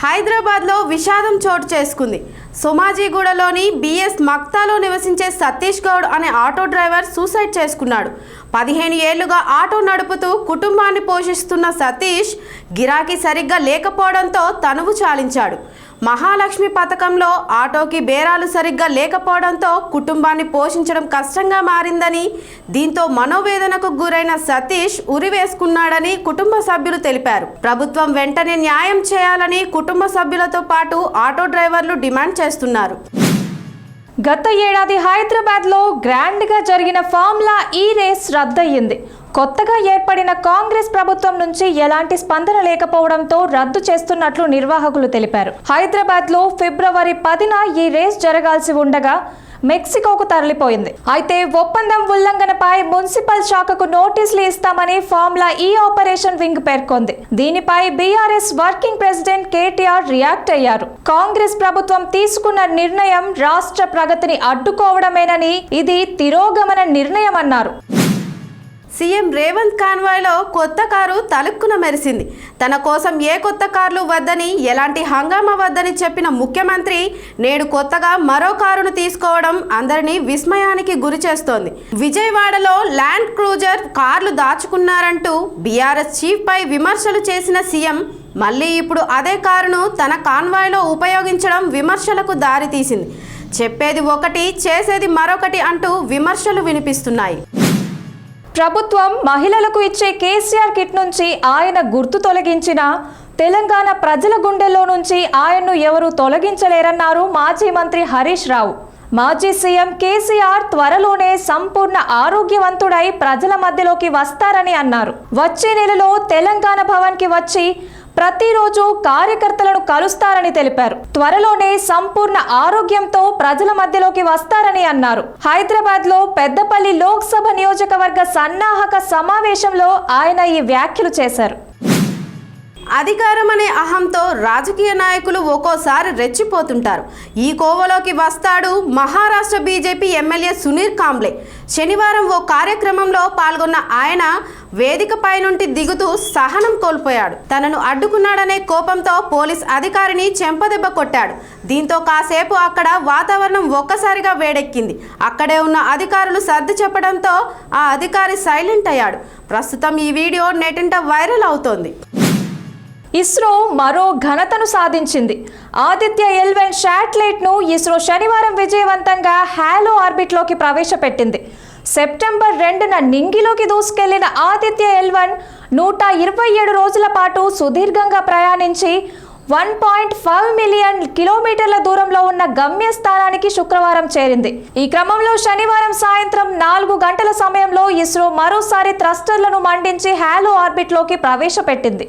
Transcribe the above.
హైదరాబాద్లో విషాదం చోటు చేసుకుంది. సోమాజీగూడలోని బిఎస్ మక్తాలో నివసించే సతీష్ గౌడ్ అనే ఆటో డ్రైవర్ సూసైడ్ చేసుకున్నాడు. పదిహేను ఏళ్ళుగా ఆటో నడుపుతూ కుటుంబాన్ని పోషిస్తున్న సతీష్ గిరాకీ సరిగ్గా లేకపోవడంతో తనువు చాలించాడు. మహాలక్ష్మి పథకంలో ఆటోకి బేరాలు సరిగ్గా లేకపోవడంతో కుటుంబాన్ని పోషించడం కష్టంగా మారిందని దీంతో మనోవేదనకు గురైన సతీష్ ఉరివేసుకున్నాడని కుటుంబ సభ్యులు తెలిపారు. ప్రభుత్వం వెంటనే న్యాయం చేయాలని కుటుంబ సభ్యులతో పాటు ఆటో డ్రైవర్లు డిమాండ్ చేస్తున్నారు. గత ఏడాది హైదరాబాద్లో గ్రాండ్గా జరిగిన ఫార్ములా ఈ రేస్ రద్దయింది కొత్తగా ఏర్పడిన కాంగ్రెస్ ప్రభుత్వం నుంచి ఎలాంటి స్పందన లేకపోవడంతో రద్దు చేస్తున్నట్లు నిర్వాహకులు తెలిపారు. హైదరాబాద్లో ఫిబ్రవరి పదిన ఈ రేస్ జరగాల్సి ఉండగా మెక్సికోకు తరలిపోయింది. అయితే ఒప్పందం ఉల్లంఘనపై మున్సిపల్ శాఖకు నోటీసులు ఇస్తామని ఫార్ములా ఈ ఆపరేషన్ వింగ్ పేర్కొంది. దీనిపై BRS working president KTR react అయ్యారు. కాంగ్రెస్ ప్రభుత్వం తీసుకున్న నిర్ణయం రాష్ట్ర ప్రగతిని అడ్డుకోవడమేనని ఇది తిరోగమన నిర్ణయం అన్నారు సీఎం రేవంత్ కాన్వాయ్లో కొత్త కారు తలుక్కున మెరిసింది. తన కోసం ఏ కొత్త కార్లు వద్దని ఎలాంటి హంగామా వద్దని చెప్పిన ముఖ్యమంత్రి నేడు కొత్తగా మరో కారును తీసుకోవడం అందరినీ విస్మయానికి గురి చేస్తోంది. విజయవాడలో ల్యాండ్ క్రూజర్ కార్లు దాచుకున్నారంటూ బీఆర్ఎస్ చీఫ్ పై విమర్శలు చేసిన సీఎం మళ్ళీ ఇప్పుడు అదే కారును తన కాన్వాయ్లో ఉపయోగించడం విమర్శలకు దారితీసింది. చెప్పేది ఒకటి చేసేది మరొకటి అంటూ విమర్శలు వినిపిస్తున్నాయి. ప్రభుత్వం మహిళలకు ఇచ్చే కేసీఆర్ కిట్ నుంచి ఆయన గుర్తు తొలగించిన తెలంగాణ ప్రజల గుండెల్లో నుంచి ఆయన్ను ఎవరూ తొలగించలేరన్నారు మాజీ మంత్రి హరీష్ రావు. మాజీ సీఎం కేసీఆర్ త్వరలోనే సంపూర్ణ ఆరోగ్యవంతుడై ప్రజల మధ్యలోకి వస్తారని అన్నారు. వచ్చే నెలలో తెలంగాణ భవన్కి వచ్చి ప్రతిరోజు కార్యకర్తలను కలుస్తారని తెలిపారు. త్వరలోనే సంపూర్ణ ఆరోగ్యంతో ప్రజల మధ్యలోకి వస్తారని అన్నారు. హైదరాబాద్లో పెద్దపల్లి లోక్సభ నియోజకవర్గ సన్నాహక సమావేశంలో ఆయన ఈ వ్యాఖ్యలు చేశారు. అధికారం అనే అహంతో రాజకీయ నాయకులు ఒక్కోసారి రెచ్చిపోతుంటారు. ఈ కోవలోకి వస్తాడు మహారాష్ట్ర బీజేపీ ఎమ్మెల్యే సునీల్ కాంబ్లే. శనివారం ఓ కార్యక్రమంలో పాల్గొన్న ఆయన వేదికపై నుండి దిగుతూ సహనం కోల్పోయాడు. తనను అడ్డుకున్నాడనే కోపంతో పోలీస్ అధికారిని చెంపదెబ్బ కొట్టాడు. దీంతో కాసేపు అక్కడ వాతావరణం ఒక్కసారిగా వేడెక్కింది. అక్కడే ఉన్న అధికారులు సర్ది చెప్పడంతో ఆ అధికారి సైలెంట్ అయ్యాడు. ప్రస్తుతం ఈ వీడియో నెటింట వైరల్ అవుతోంది. ఇస్రో మరో ఘనతను సాధించింది. ఆదిత్య ఎల్వెన్ శాటిలైట్ను ఇస్రో శనివారం విజయవంతంగా హాలో ఆర్బిట్లోకి ప్రవేశపెట్టింది. సెప్టెంబర్ రెండున నింగిలోకి దూసుకెళ్ళిన ఆదిత్య ఎల్వన్ నూట ఇరవై ఏడు రోజుల పాటు సుదీర్ఘంగా ప్రయాణించి వన్ పాయింట్ ఫైవ్ మిలియన్ కిలోమీటర్ల దూరంలో ఉన్న గమ్యస్థానానికి శుక్రవారం చేరింది. ఈ క్రమంలో శనివారం సాయంత్రం నాలుగు గంటల సమయంలో ఇస్రో మరోసారి థ్రస్టర్లను మండించి హాలో ఆర్బిట్లోకి ప్రవేశపెట్టింది.